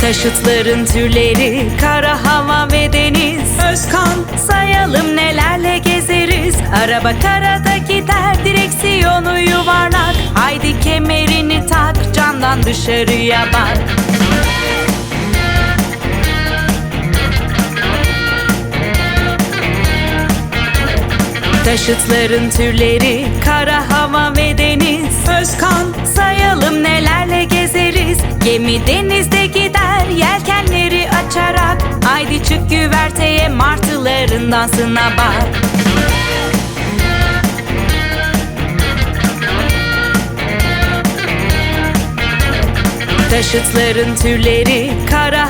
Taşıtların türleri kara hava ve deniz. Özkan. Sayalım nelerle gezeriz. Araba karada gider direksiyonu yuvarlak. Haydi kemerini tak camdan dışarıya bak Taşıtların türleri kara hava ve deniz. Özkan sayalım nelerle gezeriz. Gemi denizde gider yelkenleri açarak. Haydi çık güverteye martıların dansına bak. Taşıtların türleri kara